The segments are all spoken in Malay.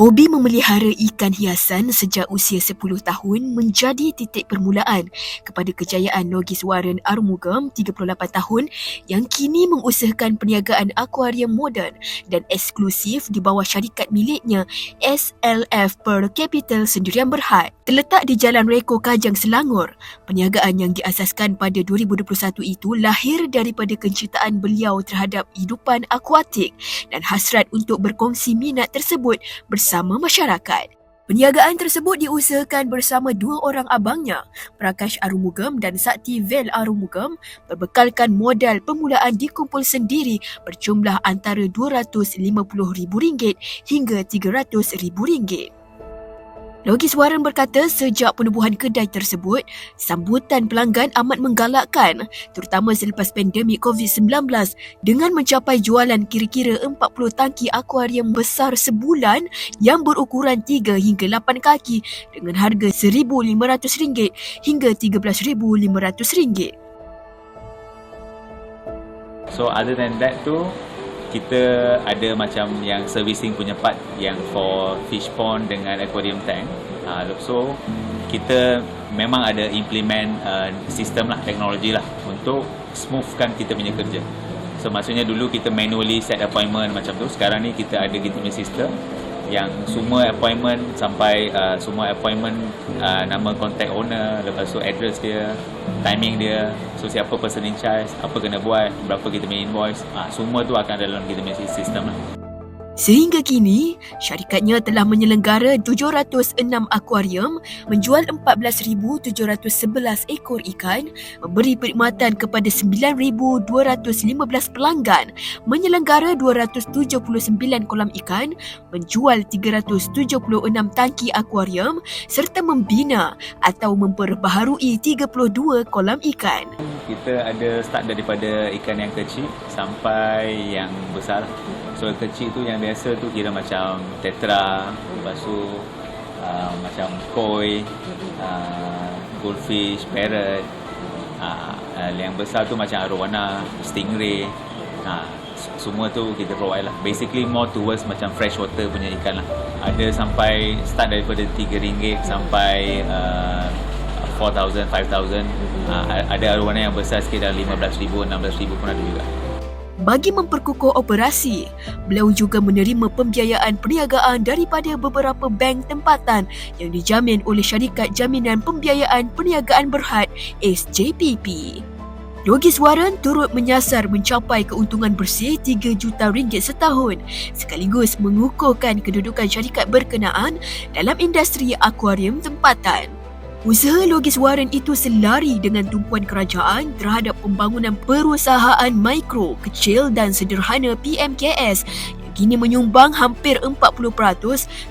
Hobi memelihara ikan hiasan sejak usia 10 tahun menjadi titik permulaan kepada kejayaan Logis Warren Arumugam 38 tahun yang kini mengusahakan perniagaan akuarium moden dan eksklusif di bawah syarikat miliknya SLF Per Capital Sendirian Berhad. Terletak di Jalan Reko Kajang Selangor, perniagaan yang diasaskan pada 2021 itu lahir daripada kecintaan beliau terhadap hidupan akuatik dan hasrat untuk berkongsi minat tersebut bersama bersama masyarakat. Perniagaan tersebut diusahakan bersama dua orang abangnya, Prakash Arumugam dan Sakti Vel Arumugam, berbekalkan modal permulaan dikumpul sendiri berjumlah antara RM250,000 hingga RM300,000. Logis Warren berkata sejak penubuhan kedai tersebut, sambutan pelanggan amat menggalakkan terutama selepas pandemik COVID-19 dengan mencapai jualan kira-kira 40 tangki akuarium besar sebulan yang berukuran 3 hingga 8 kaki dengan harga RM1,500 hingga RM13,500. So other than that tu, kita ada macam yang servicing punya part yang for fish pond dengan aquarium tank. Uh, so kita memang ada implement uh, sistem lah teknologi lah untuk smoothkan kita punya kerja. So maksudnya dulu kita manually set appointment macam tu. Sekarang ni kita ada kita punya sistem yang semua appointment sampai uh, semua appointment uh, nama contact owner lepas tu address dia timing dia so siapa person in charge apa kena buat berapa kita punya invoice uh, semua tu akan dalam kita punya sistem lah Sehingga kini, syarikatnya telah menyelenggara 706 akuarium, menjual 14,711 ekor ikan, memberi perkhidmatan kepada 9,215 pelanggan, menyelenggara 279 kolam ikan, menjual 376 tangki akuarium serta membina atau memperbaharui 32 kolam ikan. Kita ada start daripada ikan yang kecil sampai yang besar. So kecil tu yang biasa tu kira macam tetra, lepas tu uh, macam koi, uh, goldfish, parrot. Uh, uh, yang besar tu macam arowana, stingray. Uh, semua tu kita provide lah. Basically more towards macam fresh water punya ikan lah. Ada sampai start daripada RM3 sampai uh, 4,000, 5,000. Uh, ada arowana yang besar sikit dalam 15,000, 16,000 pun ada juga. Bagi memperkukuh operasi, beliau juga menerima pembiayaan perniagaan daripada beberapa bank tempatan yang dijamin oleh syarikat jaminan pembiayaan perniagaan berhad SJPP. Logis Warren turut menyasar mencapai keuntungan bersih 3 juta ringgit setahun sekaligus mengukuhkan kedudukan syarikat berkenaan dalam industri akuarium tempatan. Usaha logis Warren itu selari dengan tumpuan kerajaan terhadap pembangunan perusahaan mikro, kecil dan sederhana PMKS yang kini menyumbang hampir 40%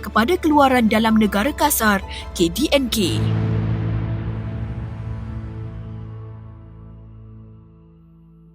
kepada keluaran dalam negara kasar KDNK.